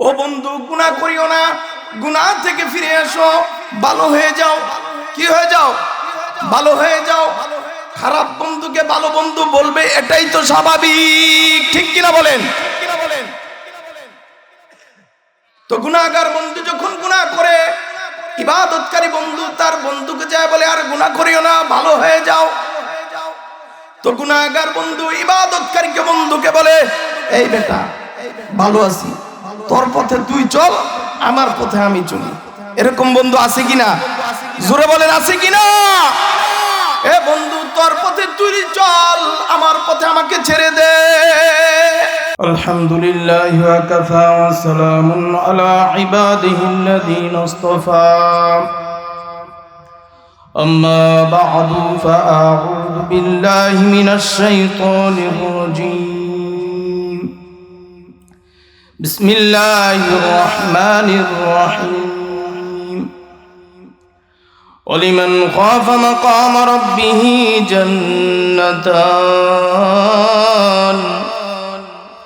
ও বন্ধু গুণা করিও না। গুণা থেকে ফিরে এসো। ভালো হয়ে যাও। কি হয়ে যাও? ভালো হয়ে যাও। খারাপ বন্ধুকে ভালো বন্ধু বলবে, এটাই তো স্বাভাবিক। ঠিক কিনা বলেন? তো গুণাগার বন্ধু যখন গুণা করে, ইবাদতকারী বন্ধু তার বন্ধুকে যায় বলে, আর গুণা করিও না, ভালো হয়ে যাও। তো গুণাগার বন্ধু ইবাদতকারীকে বন্ধুকে বলে, এই বেটা, ভালো আছি। তোর পথে তুই চল আমার পথে আমি চলি এরকম বন্ধু আছে কিনা জোরে বলেন আছে কিনা এ বন্ধু তোর পথে তুই চল আমার পথে আমাকে ছেড়ে দে আলহামদুলিল্লাহ ওয়াকাফা ওয়া সালামুন আলা ইবাদিহিল্লাযীনা ইসতাফা أما بعد فأعوذ بالله من الشيطان الرجيم بسم الله الرحمن الرحيم ولمن خاف مقام ربه جنتان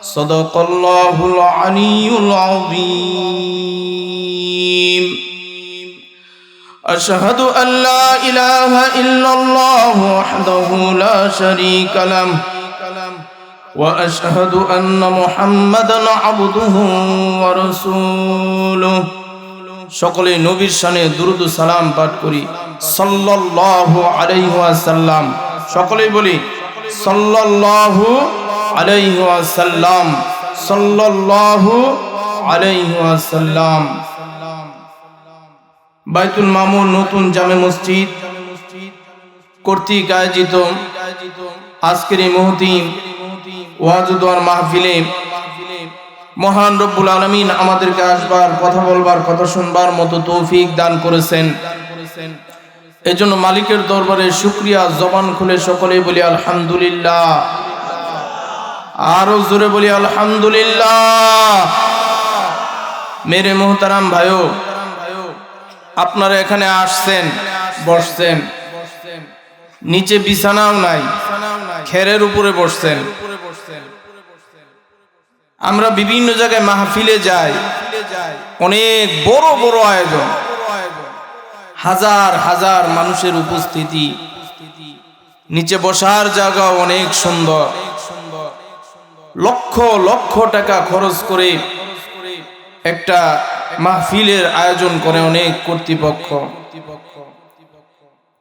صدق الله العلي العظيم أشهد أن لا إله إلا الله وحده لا شريك له وأشهد أن محمدا عبده ورسوله সকলে নবীর শানে দুরুদ ও সালাম পাঠ করি সাল্লাল্লাহু আলাইহি ওয়াসাল্লাম সকলেই বলি সাল্লাল্লাহু আলাইহি ওয়াসাল্লাম সাল্লাল্লাহু আলাইহি ওয়াসাল্লাম বাইতুল মামুর নতুন জামে মসজিদ কর্তৃক আয়োজিত আজকের এই ওয়াজুদার মাহফিলে মহান রব্বুল আলমিন আমাদেরকে আসবার, কথা বলবার, কথা শুনবার মতো তৌফিক দান করেছেন। এই জন্য মালিকের দরবারে শুক্রিয়া, জবান খুলে সকলেই বলি আলহামদুলিল্লাহ। আরও জোরে বলি আলহামদুলিল্লাহ। মেরে মোহতারাম ভাইও, আপনারা এখানে আসছেন, বসছেন। নিচে বিছানাও নাই, খেরের উপরে বসছেন। আমরা বিভিন্ন জায়গায় মাহফিলে যাই। অনেক বড় বড় আয়োজন। হাজার হাজার মানুষের উপস্থিতি। নিচে বসার জায়গা অনেক সুন্দর। লক্ষ লক্ষ টাকা খরচ করে একটা মাহফিলের আয়োজন করে অনেক কর্তৃপক্ষ।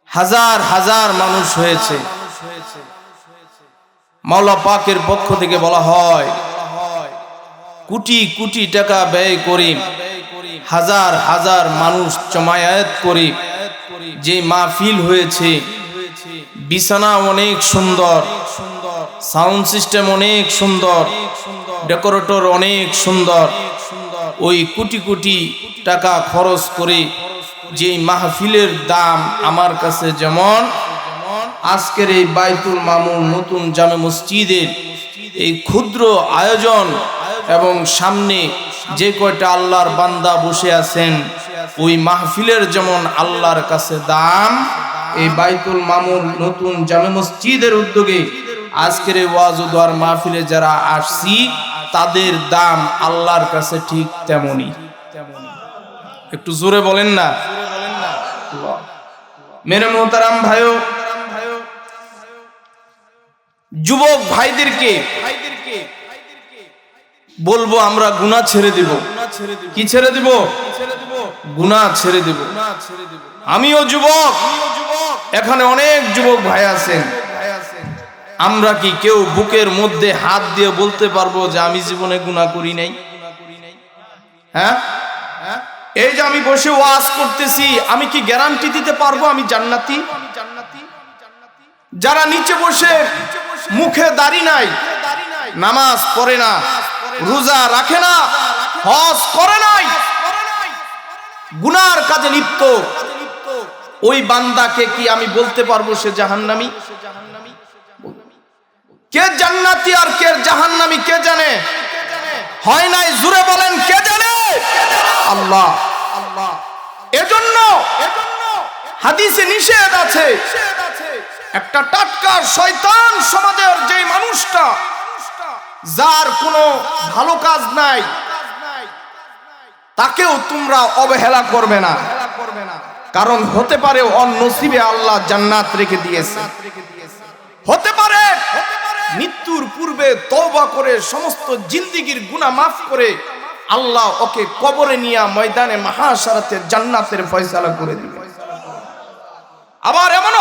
হাজার হাজার মানুষ হয়েছে। মাওলা পাকের পক্ষ থেকে বলা হয় কোটি কোটি টাকা ব্যয় করে, হাজার হাজার মানুষ জমায়েত করে, যে মাহফিল হয়েছে, বিছানা অনেক সুন্দর, সাউন্ড সিস্টেম অনেক সুন্দর, ডেকোরেটর অনেক সুন্দর, ওই কোটি কোটি টাকা খরচ করে যে মাহফিলের দাম আমার কাছে যেমন, আজকের এই বাইতুল মামুন নতুন জামে মসজিদের এই ক্ষুদ্র আয়োজন এবং সামনে যে কয়টা আল্লাহর বান্দা বসে আছেন, ওই মাহফিলের যেমন আল্লাহর কাছে দাম, এই বাইতুল মামুন নতুন জামে মসজিদের উদ্যোগে আজকের ওয়াজুদার মাহফিলে যারা আসছি, তাদের দাম আল্লাহর কাছে ঠিক তেমনই। একটু জোরে বলেন না? মেরে মোহতারাম ভাইও, যুবক ভাইদেরকে ভাইদেরকে বলব, আমরা গুণা ছেড়ে দিব। কি ছেড়ে দিব? গুণা ছেড়ে দিব। আমিও যুবক। এখানে অনেক যুবক ভাই আছেন। আমরা কি কেউ বুকের মধ্যে হাত দিয়ে বলতে পারব যে আমি জীবনে গুণা করি নাই? হ্যাঁ? এই যে আমি বসে ওয়াজ করতেছি, আমি কি গ্যারান্টি দিতে পারব আমি জান্নাতি? যারা নিচে বসে মুখে দাড়ি নাই, নামাজ পড়ে না রোজা রাখে না, হজ করে নাই। গুনার কাজে লিপ্ত। ওই বান্দাকে কি আমি বলতে পারব সে জাহান্নামী? কে জান্নাতি আর কে জাহান্নামী কে জানে? হয় নাই, জুড়ে বলেন, কে জানে? আল্লাহ। আল্লাহ এজন্য হাদিসে নিষেধ আছে। একটা টাটকা শয়তান সমাজের যে মানুষটা যার কোনো ভালো কাজ নাই, তাকেও তোমরা অবহেলা করবে না। কারণ হতে পারে ওর নসিবে আল্লাহ জান্নাত রেখে দিয়েছে। হতে পারে মৃত্যুর পূর্বে তওবা করে সমস্ত জিন্দিগির গুনাহ মাফ করে আল্লাহ ওকে কবরে নিয়ে ময়দানে মহাসারাতে জান্নাতের ফয়সালা করে দিবে। আবার এমনও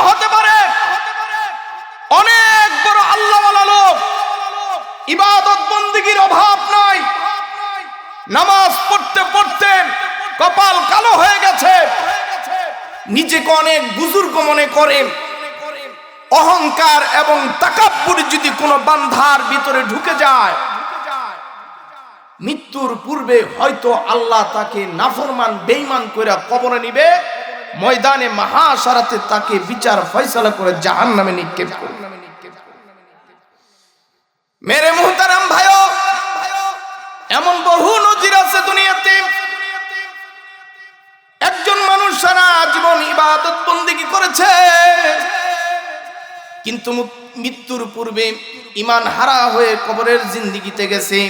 ইবাদত বন্দিগির অভাব নাই। নামাজ পড়তে পড়তে কপাল কালো হয়ে গেছে। নিজেকে অনেক বুজুর্গ মনে করে। অহংকার এবং তাকাব্বুর যদি কোনো বান্ধার ভিতরে ঢুকে যায়, মৃত্যুর পূর্বে হয়তো আল্লাহ তাকে নাফরমান, বেঈমান করে কবরে নিবে। ময়দানে মহাসারাতে তাকে বিচার, ফয়সালা করে জাহান্নামে নিক্ষেপ করবে। মেরে মুহতারাম ভাইও, এমন বহু নজির আছে দুনিয়াতে। একজন মানুষ সারা জীবন ইবাদত বন্দিগি করেছে। কিন্তু মৃত্যুর পূর্বে ইমান হারা হয়ে কবরের জিন্দিগিতে গেছে।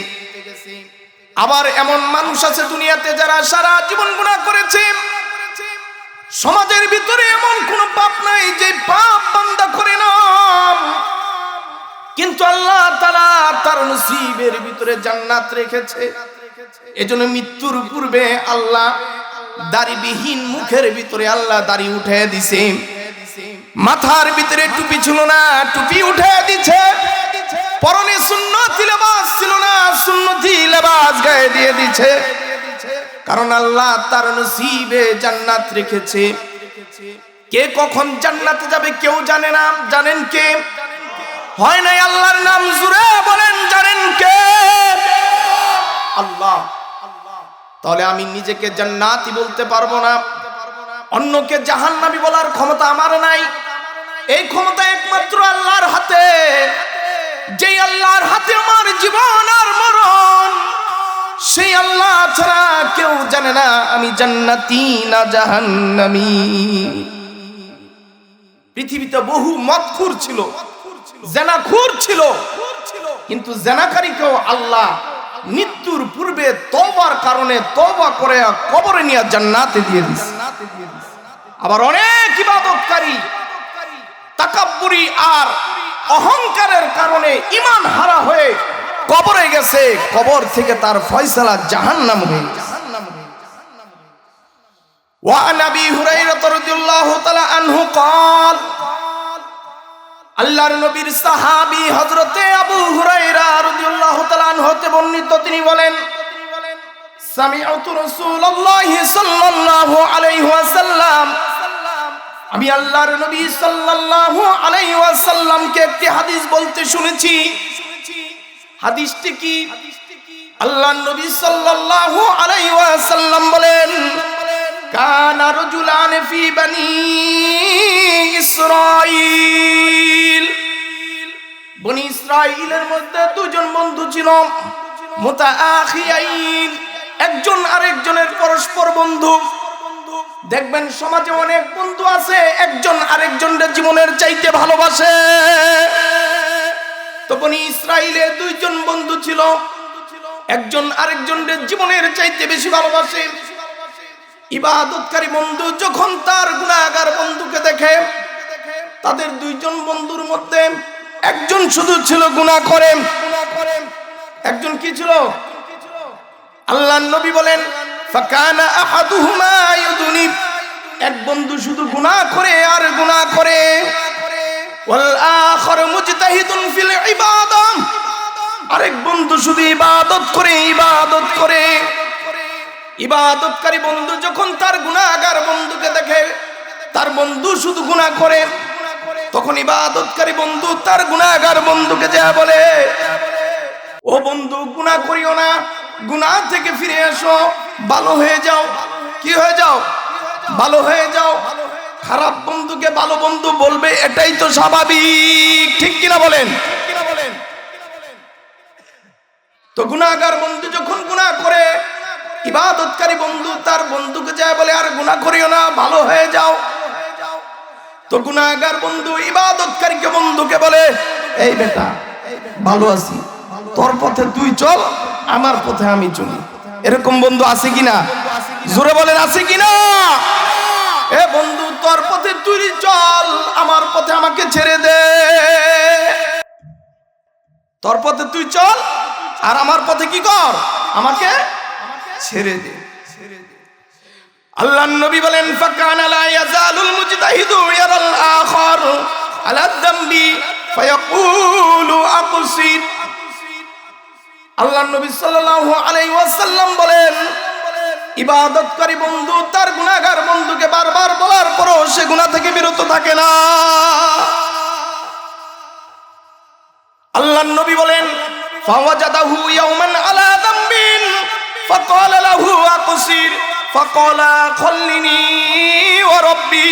আবার এমন মানুষ আছে দুনিয়াতে যারা সারা জীবন গুণা করেছে। সমাজের ভিতরে এমন কোন পাপ নাই যে পাপ বান্দা করে না। কিন্তু আল্লাহ তারা তার নসিবের ভিতরে জান্নাত রেখেছে। এজন্য মৃত্যুর পূর্বে আল্লাহ দাড়িবিহীন মুখের ভিতরে আল্লাহ দাড়ি উঠে দিছে। মাথার ভিতরে টুপি ছিল না, টুপি উঠে দিছে। পরনে সুন্নতি লেবাস ছিল না, সুন্নতি লেবাস গায়ে দিয়ে দিছে। কারণ আল্লাহ তার নসিবে জান্নাত রেখেছে। কে কখন জান্নাতে যাবে কেউ জানে না। জানেন কে? হয় নাই আল্লাহর নাম জুড়ে বলেন, জানেন কে? আল্লাহ। তাহলে আমি নিজেকে জান্নাতি বলতে পারব না। অন্যকে জাহান্নামী বলার ক্ষমতা আমার নাই। এই ক্ষমতা একমাত্র আল্লাহর হাতে। যেই আল্লাহর হাতে আমার জীবন আর মরণ, সেই আল্লাহ ছাড়া কেউ জানে না আমি জান্নাতি না জাহান্নামী। পৃথিবীতে বহু মদখুর ছিল। জেনাখুর ছিল কিন্তু জেনাকারীকেও আল্লাহ মৃত্যুর পূর্বে তওবার কারণে তওবা করে কবরে নিয়ে জান্নাতে দিয়ে দিস আবার অনেক ইবাদতকারী তাকাব্বুরি আর অহংকারের কারণে ইমান হারা হয়ে কবরে গেছে কবর থেকে তার ফয়সালা জাহান্নাম হয়ে গেছে وعن ابي هريره رضي الله تعالى عنه قال আল্লাহর নবীর সাহাবী হজরতে আবু তাআলা হতে বর্ণিত, তিনি বলেন আমি আল্লাহর নবী সাল্লাল্লাহু আলাইহি একটি হাদিস বলতে শুনেছি। হাদিসটি কি? আল্লাহর নবী সাল্লাল্লাহু ওয়াসাল্লাম বলেন কানা রজুলান ফি বানি ইসরাইল। বনি ইসরাইলের মধ্যে দুজন বন্ধু ছিল, মুতাআখিয়াইন। একজন আরেকজনের পরস্পর বন্ধু। দেখবেন সমাজে অনেক বন্ধু আছে, একজন আরেকজনের জীবনের চাইতে ভালোবাসে। তো বনি ইসরাইলে দুইজন বন্ধু ছিল, একজন আরেকজনের জীবনের চাইতে বেশি ভালোবাসে। ইবাদতকারী বন্ধু যখন তার গুণাগার বন্ধুকে দেখে, তাদের দুইজন বন্ধুর মধ্যে একজন শুধু ছিল গুণা করে। একজন কি ছিল? আল্লাহ নবী বলেন এক বন্ধু শুধু গুনাহ করে আর গুনাহ করে। আরেক বন্ধু শুধু ইবাদত করে ইবাদত করে। ইবাদতকারী বন্ধু যখন তার গুনাহগার বন্ধুকে দেখে, তার বন্ধু শুধু গুনাহ করে, তখন ইবাদতকারী বন্ধু তার গুনাহগার বন্ধুকে যা বলে, ও বন্ধু, গুনাহ করিও না, গুনাহ থেকে ফিরে এসো, ভালো হয়ে যাও। কি হয়ে যাও? ভালো হয়ে যাও। খারাপ বন্ধুকে ভালো বন্ধু বলবে, এটাই তো স্বাভাবিক। ঠিক কিনা বলেন? তো গুনাহগার বন্ধু যখন গুনাহ করে ইবাদতকারী বন্ধু, তার বন্ধুকে যায় বলে, আর গুনাহ করিও না, ভালো হয়ে যাও। তো গুনাহগার বন্ধু, ইবাদতকারীকে বন্ধুকে বলে, এই বেটা, ভালো আছি। তোর পথে তুই চল, আমার পথে আমি চলি। এরকম বন্ধু আছে কিনা? জোরে বলেন, আছে কিনা? এ বন্ধু, তোর পথে তুই চল, আমার পথে আমাকে ছেড়ে দে। তোর পথে তুই চল, আর আমার পথে কি কর? আমাকে ছেড়ে দে। আল্লাহ নবী বলেন, ফাকান ইয়াজালুল মুজতাহিদু ইয়ারাল আলা যামবি ফায়াকুলু আল্লাহ নবী সাল্লাল্লাহু আলাইহি ওয়াসাল্লাম বলেন, ইবাদতকারী বন্ধু, তার গুনাহগার বন্ধুকে বারবার বলার পরও সে গুনাহ থেকে বিরত থাকে না। আল্লাহ নবী বলেন, ফাওয়াজাদাহু দামবিন লাহু আকসির ফাকালা খল্লিনি ওয়া রাব্বি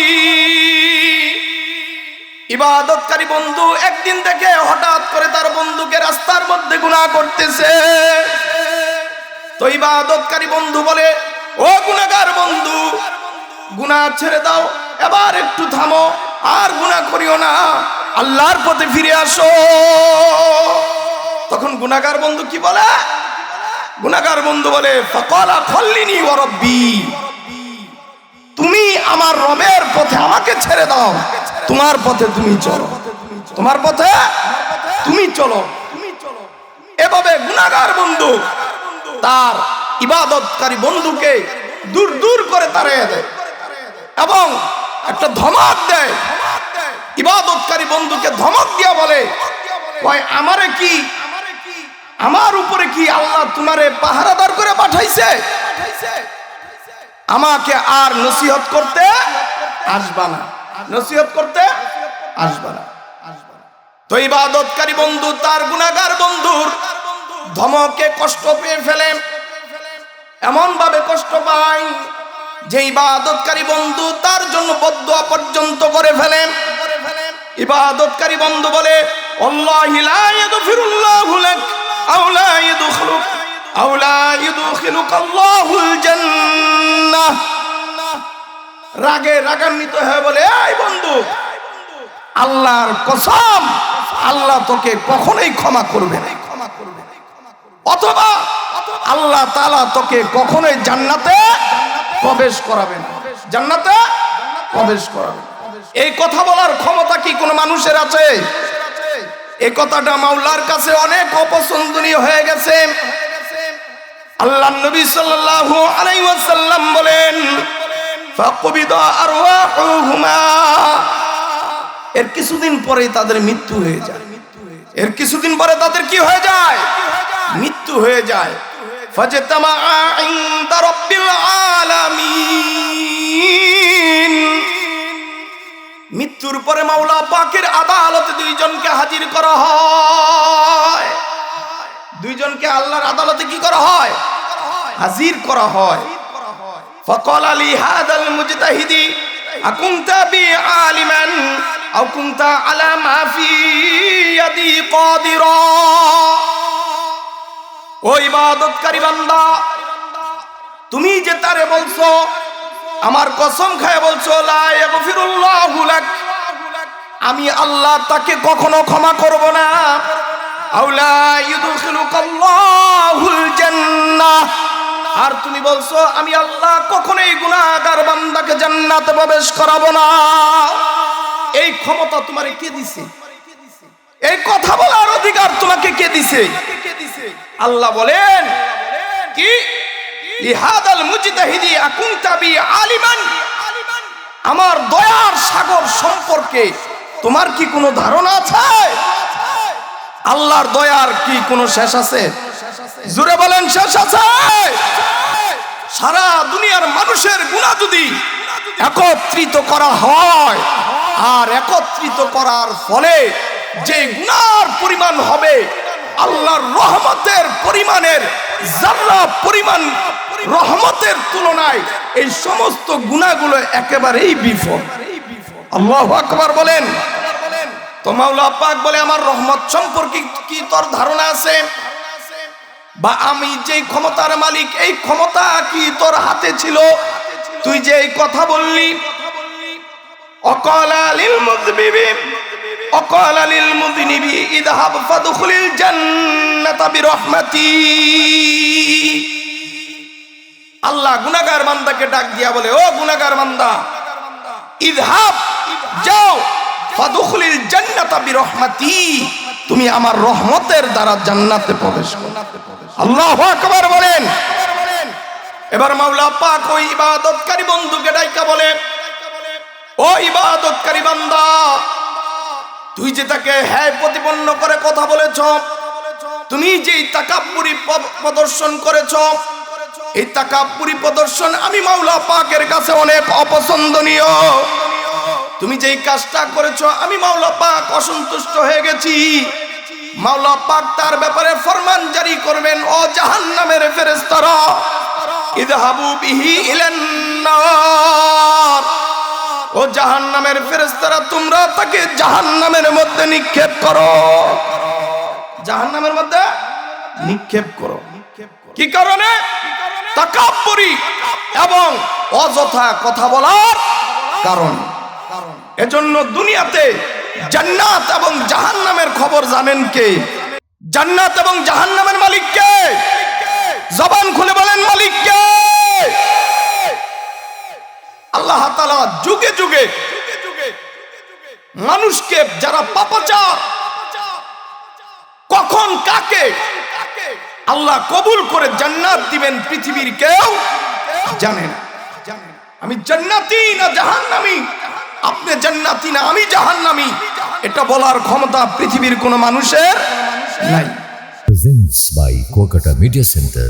ইবাদতকারী বন্ধু একদিন থেকে হঠাৎ করে তার বন্ধুকে রাস্তার মধ্যে গুনাহ করতেছে। তো ইবাদতকারী বন্ধু বলে, ও গুনাহগার বন্ধু, গুনাহ ছেড়ে দাও, এবার একটু থামো, আর গুনাহ করিও না, আল্লাহর পথে ফিরে আসো। তখন গুনাহগার বন্ধু কি বলে? গুনাহগার বন্ধু বলে তুমি আমার রবের পথে আমাকে ছেড়ে দাও। তোমার পথে তুমি চলো। তোমার পথে তুমি চলো। এভাবে গুনাহগার বন্ধু তার ইবাদতকারী বন্ধুকে দূর দূর করে তাড়িয়ে দেয় এবং একটা ধমক দেয়। ইবাদতকারী বন্ধুকে ধমক দিয়া বলে আমারে কি আমার উপরে কি আল্লাহ তোমারে পাহারাদার করে পাঠাইছে? আমাকে আর নসিহত করতে আসবা না। নসিহত করতে আসবা না। তো ইবাদতকারী বন্ধু, তার গুনাহগার বন্ধুর ধমকে কষ্ট পেয়ে ফেলে। এমন ভাবে কষ্ট পায় যে ইবাদতকারী বন্ধু তার জন্য বদ্ধ পর্যন্ত করে ফেলে। ইবাদতকারী বন্ধু বলে, আল্লাহি আও লা ইয়াদখুলুক আও লা ইউদখিলুক আল্লাহুল জান্নাহ। রাগে রাগান্বিত হয়ে বলে, এই বন্ধু, আল্লাহর কসম, আল্লাহ তোকে কখনোই ক্ষমা করবে না। ক্ষমা করবে অথবা আল্লাহ তাআলা তোকে কখনোই জান্নাতে প্রবেশ করাবে না। জান্নাতে প্রবেশ করাবে। এই কথা বলার ক্ষমতা কি কোনো মানুষের আছে? এই কথাটা মাওলার কাছে অনেক অপছন্দনীয় হয়ে গেছে। আল্লাহ নবী সাল্লাল্লাহু আলাইহি ওয়াসাল্লাম বলেন, ফাকবিদ আরওয়াহুমা এর কিছুদিন পরেই তাদের মৃত্যু হয়ে যায়। এর কিছুদিন পরে তাদের কি হয়ে যায়? মৃত্যু হয়ে যায়। ফাজতামা ইনদা রাব্বিল আলামিন। মৃত্যুর পরে মাওলা পাকের আদালতে দুইজনকে হাজির করা হয়। দুইজনকে আল্লাহর আদালতে কি করা হয়? হাজির করা হয়। ফকল আলী হাদাল মুজতাহিদি আকুমতা বি আলিমান আও কুমতা আলা মা ফি ইয়াদি কাদিরা। ও ইবাদতকারী বান্দা, তুমি যে তারে বলছো আমার কসম খায় বলছো আমি আল্লাহ তাকে কখনো ক্ষমা করব না। আর তুমি বলছো, আমি আল্লাহ কখনোই গুনাহগার বান্দাকে জান্নাতে প্রবেশ করাবো না। এই ক্ষমতা তোমারে কে দিছে? এই কথা বলার অধিকার তোমাকে কে দিছে? আল্লাহ বলেন, কি? আমার দয়ার সাগর সম্পর্কে তোমার কি কোনো ধারণা আছে? আল্লাহর দয়ার কি কোনো শেষ আছে? জুড়ে বলেন, শেষ আছে। সারা দুনিয়ার মানুষের গুণা যদি একত্রিত করা হয়, আর একত্রিত করার ফলে যে গুনার পরিমাণ হবে আল্লাহর রহমতের পরিমাণের জাররা পরিমাণ রহমতের তুলনায় এই সমস্ত গুণাগুলো একেবারেই বিফল। আল্লাহ আকবার বলেন। তো মাওলা পাক বলে, আমার রহমত সম্পর্কে কি তোর ধারণা আছে? বা, আমি ক্ষমতার মালিক, এই ক্ষমতা কি তোর হাতে ছিল? তুই যে এই কথা বললি আল্লাহ গুনাহগার বান্দাকে ডাক দিয়া বলে, ও গুনাহগার বান্দা, ইদহাব, যাও ফাদখুলিল জান্নাতা বিরহমাতি। তুমি আমার রহমতের দ্বারা জান্নাতে প্রবেশ করো। আল্লাহু আকবার বলেন। এবার মাওলা পাক ওই ইবাদতকারী বন্ধুকে ডাইকা বলে, ও ইবাদতকারী বান্দা তুই যে তাকে হ্যায় প্রতিপন্ন করে কথা বলেছ, তুমি যেই তাকাব্বুরি প- প্রদর্শন করেছ, এই তাকাব্বুরি প্রদর্শন আমি মাওলা পাকের কাছে অনেক অপছন্দনীয়। তুমি যেই কাজটা করেছ, আমি মাওলা পাক অসন্তুষ্ট হয়ে গেছি। মাওলা পাক তার ব্যাপারে ফরমান জারি করবেন, ও জাহান্নামের ফেরেশতারা। ইদহাবু বিহি ইলান নার ও জাহান্নামের ফেরেশতারা, তোমরা তাকে জাহান্নামের মধ্যে নিক্ষেপ করো। জাহান্নামের মধ্যে নিক্ষেপ করো। কি কারণে? এবং অযথা কথা বলার কারণ। এজন্য দুনিয়াতে জান্নাত এবং জাহান্নামের খবর জানেন কে? জান্নাত এবং জাহান্নামের মালিক কে? জবান খুলে বলেন, মালিক কে? আল্লাহ তাআলা যুগে যুগে মানুষকে যারা পাপাচার, কখন কাকে আল্লাহ কবুল করে জান্নাত দিবেন পৃথিবীর কেউ জানে না। আমি জান্নাতি না জাহান্নামি? আপনি জান্নাতি না আমি জাহান্নামি? এটা বলার ক্ষমতা পৃথিবীর কোনো মানুষের নাই। By Kuakata media centre